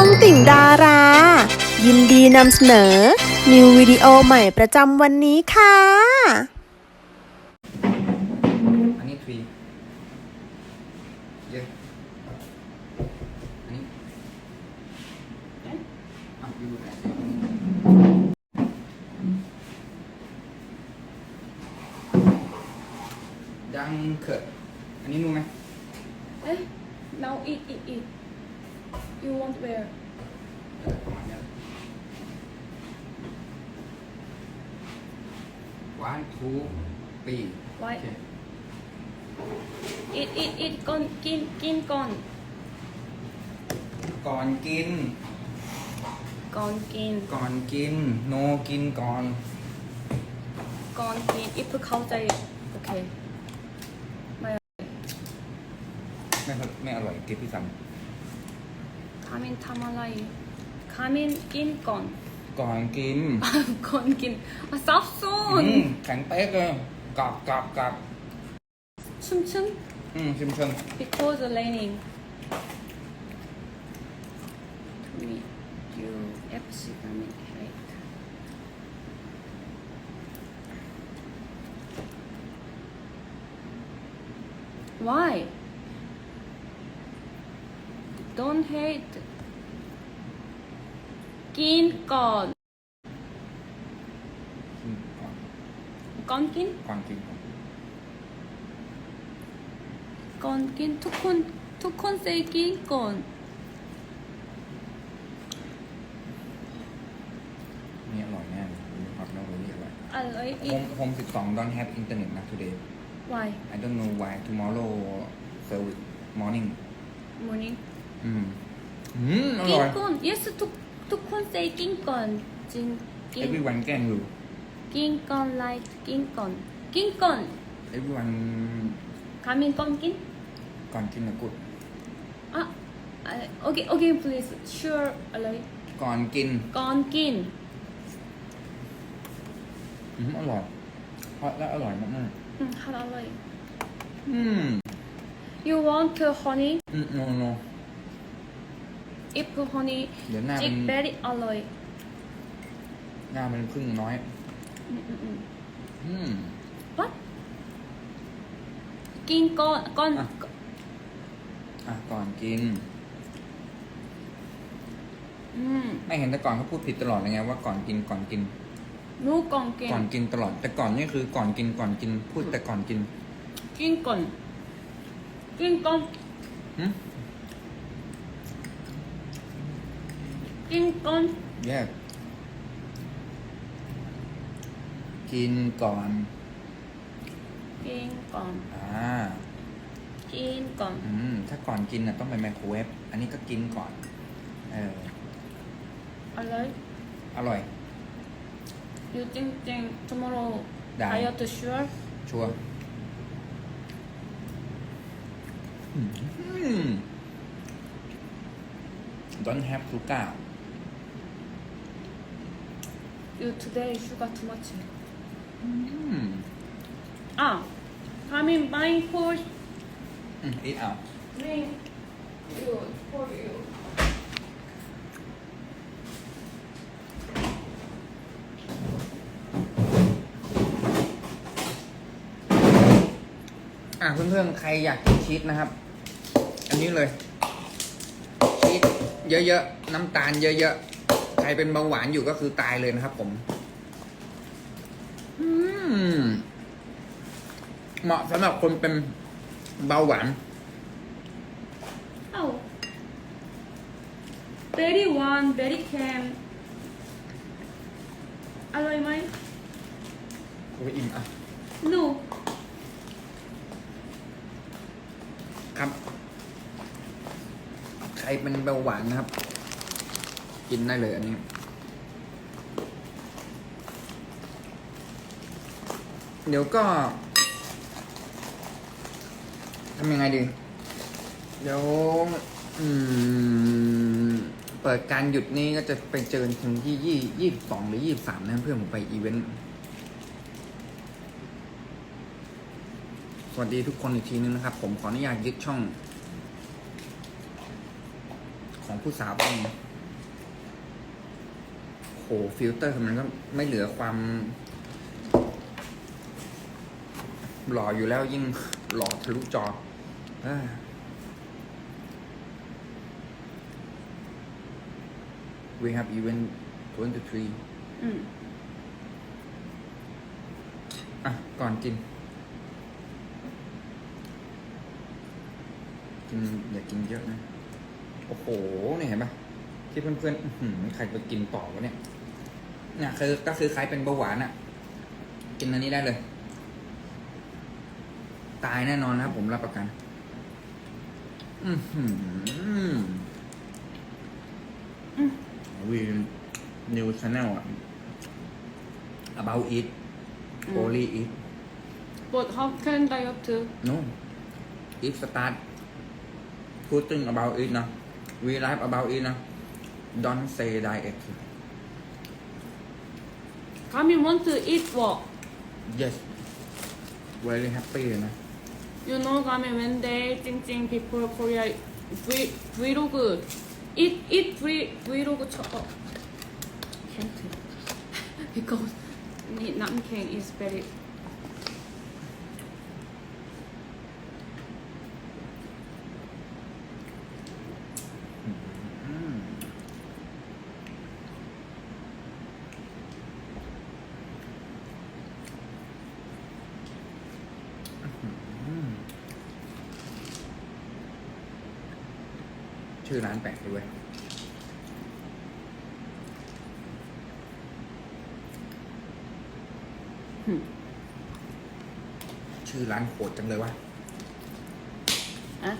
องติ่งดารา ยินดีนำเสนอ นิววิดีโอใหม่ประจำวันนี้ค่ะ อันนี้ทรีเยอะอันนี้อะยูแอนดังเขิดอันนี้รู้ไหม Eh, now eat, eat, eat. You want where? เออ ประมาณเนี้ยวันทูปี Why? โอเค Eat, eat, eat. Con, kin, kin, con. ก่อนกิน Con, kin. ก่อนกิน โนกินก่อน Con, kin. If เข้าใจ Okay. ไม่ค่อยไม่อร่อยเก็บพี่ซั ม Kamin tamalay. Kamin kin, con. ก่อนกิน con, kin. Ah, stop อื soon. มแข็งเป๊กเลยกรอบกรอบกรอบ Chum, chum. อืมชิมเชิง Because the raining. Me, you, FC, kamin, hate. Why? Don't hate. กินก่อนอืมก่อนก่อนกินก่อนกินก่อนก่อนกินทุกคนทุกคนเซกินก่อน นี่อร่อยแน่เลยฮอตแล้วนี่อร่อยอะไรโฮอีกมโฮมสิบสอง don't have internet นะ today why I don't know why tomorrow service morning morning อืมอืมอกินร่อยก่อน yes ทุกทุกคนเซกินก่อนจริงกิน everyone แกล้งอยู่ กินก่อนไลท์กินก่อนกินก่อน everyone คามินก่อนกินก่อนกินนะกุดอะอะโอเคโอเค please sure อะไรก่อนกินก่อนกินอืมอร่อยฮอตและอร่อยมากอืมฮาลาลๆอืม you want honey อืม no no if honey เดี๋ยวหน้าจิเป็กน very อร่อยหน้ามันพึ่งน้อย อืมอืมอืม อืม what กินก่อนก่อนอะ อะก่อนกิน อืมไม่เห็นแต่ก่อนเขาพูดผิดตลอดเลยไงว่าก่อนกินก่อนกินหนูก่อนกินก่อนกินตลอด แต่ก่อนนี่คือก่อนกินก่อนกิน พูดแต่ก่อนกินกินก่อนกินก่อนหึ กินก่อนแยก กินก่อน กินก่อนอ่า กินก่อนอืม ถ้าก่อนกินน่ะต้องไปไมโครเวฟ อันนี้ก็กินก่อน เอออะไรอร่อย you think think tomorrow ได้ diet sure ชัวร์อืม don't have sugar you today sugar too much อืมอะ come in buying for อืมอีทเอา me you for you อะเพื่อนๆ ใครอยากกินชีสนะครับ อันนี้เลย ชีสเยอะๆ น้ำตาลเยอะๆ ใครเป็นเบาหวานอยู่ก็คือตายเลยนะครับ ผม อืม เหมาะสำหรับคนเป็นเบาหวาน oh very one very can อร่อยไหมโอ้ยอิ่มอะ no ครับ ใครเป็นเบาหวานนะครับ กินได้เลยอันนี้ เดี๋ยวก็ทำยังไงดี เดี๋ยวอืมเปิดการหยุดนี้ก็จะไปเจอถึงที่ยี่ยี่สองหรือยี่สามนะเพื่อนผมไปอีเวนต์ สวัสดีทุกคนอีกทีนึงนะครับ ผมขออนุญาตยึดช่อง ของผู้สาวเอง ฟิลเตอร์มันก็ไม่เหลือความ หล่ออยู่แล้วยิ่งหล่อทะลุจอเอ้ย we have even 23อืมอะ ก่อนกิน กิน อย่ากินเยอะนะ โอ้โห เนี่ยเห็นปะที่เพื่อนๆอื้อหือใครไปกินต่อวะเนี่ย เนี่ยคือก็คือใครเป็นเบาหวานอะ่ะ กินอันนี้ได้เลย ตายแน่นอนนะครับผมรับประกัน อือหือวีนิวชาแนลอะ about it only it but how can diet no if start putting about it นะ we live about it นะ don't say diet Come, you want to eat walk? Yes. Very happy นะ You know, come when they think think people Korea vlog vlog eat eat vlog chop. Can't because Nam King is very ชื่อร้านแปลกด้วยชื่อร้านโหดจังเลยวะ아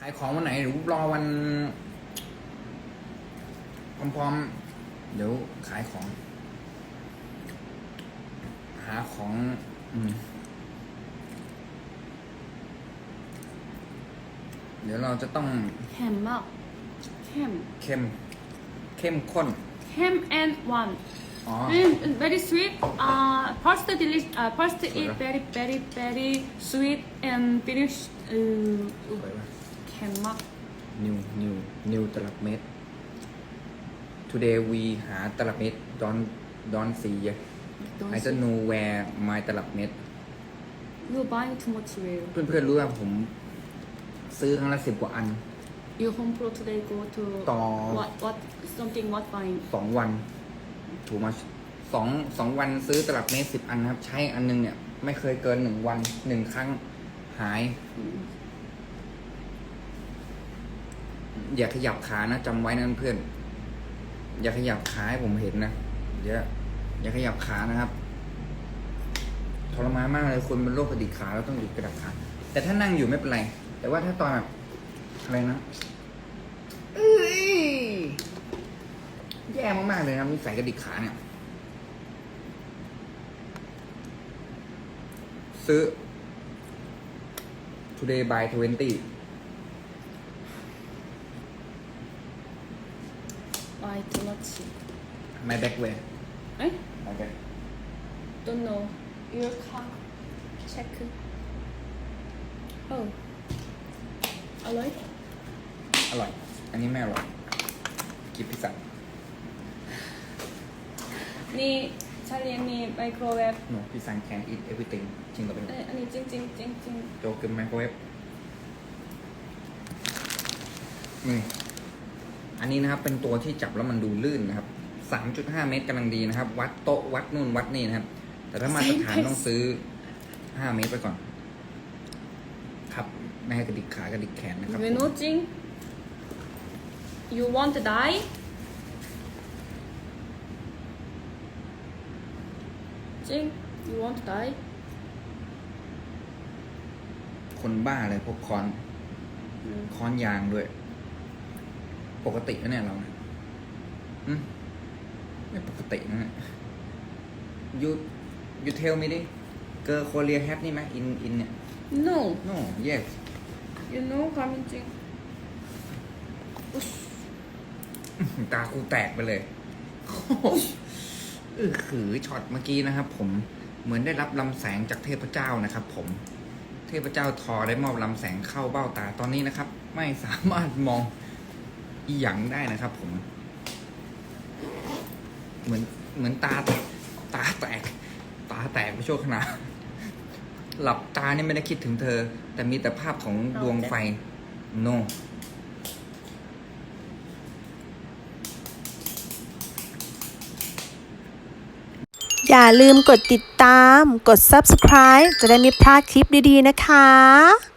ขายของวันไหนหรือรอวันพร้อมๆ เดี๋ยวขายของ หาของ อืม เดี๋ยวเราจะต้อง ham 막 ham เข้มเข้มข้น ham and one อ๋อ and very sweet uh first delicious uh first eat Sorry. very very very sweet and finish ส uh วยปะ ham 막นิวนิวนิวตลับเม็ด today we หาตลับเม็ดดอนดอนสี I don't know where my ตลับเม็ด you buying too much way เพื่อนๆรู้ว่าผม ซื้อครั้งละสิบกว่าอัน you home pro today go to ต่อ what what something what buying สองวัน ถูกมาสองสองวันซื้อตลับเมตรสิบอันนะครับ ใช้อันนึงเนี่ย ไม่เคยเกินหนึ่งวันหนึ่งครั้งหาย อย่าขยับขานะจำไว้นะเพื่อน อย่าขยับขาให้ผมเห็นนะเดี๋ยวอย่าขยับขานะครับทรมานมากเลยคนเป็นโรคกระดิกขาแล้วต้องหยุดกระดักขาแต่ถ้านั่งอยู่ไม่เป็นไร แต่ว่าถ้าตอนแบบอะไรนะเอ้ยแย่มากๆเลยนะนิสัยกระดิกขาเนี่ย ซื้อ today by 20 buy too much my back way eh my back don't know your car check oh อร่อยอร่อย อันนี้ไม่อร่อยกินพิซซ่านี่ชาเลียนมีไมโครเวฟหนูพิซซ่า can eat everything จริงกับเป็นเอ้ยอันนี้จริงจริงจริงจริงโจกึมไมโครเวฟนี่อันนี้นะครับเป็นตัวที่จับแล้วมันดูลื่นนะครับ 3.5 เมตรกำลังดีนะครับ วัดโต๊ะวัดนู่นวัดนี่นะครับ แต่ถ้ามาตรฐานต้องซื้อ 5 เมตรไปก่อนครับ ไม่ให้กระดิกขากระดิกแขนนะครับเวโนจริง you want to die จริง you want to die คนบ้าเลยพกคอนอืมค้อนยางด้วย ปกตินะเนี่ยเราเนี่ยอืมไม่ปกตินะเนี่ย you you tell me ดิเกอร์โคเรียแฮปนี่ไหมอินอินเนี่ย no no yes you know ความเป็นจริงตาคูแตกไปเลยเออขือช็อตเมื่อกี้นะครับ ผมเหมือนได้รับลำแสงจากเทพเจ้านะครับ ผม เทพเจ้าทอได้มอบลำแสงเข้าเบ้าตาตอนนี้นะครับ ไม่สามารถมองอีหยังได้นะครับ ผม เหมือนเหมือนตาแตกตาแตก ตาแตกไปโชคขณะ หลับตาเนี่ยไม่ได้คิดถึงเธอ แต่มีแต่ภาพของดวงไฟ no อย่าลืมกดติดตาม กด subscribe จะได้ไม่พลาดคลิปดี ๆ นะคะ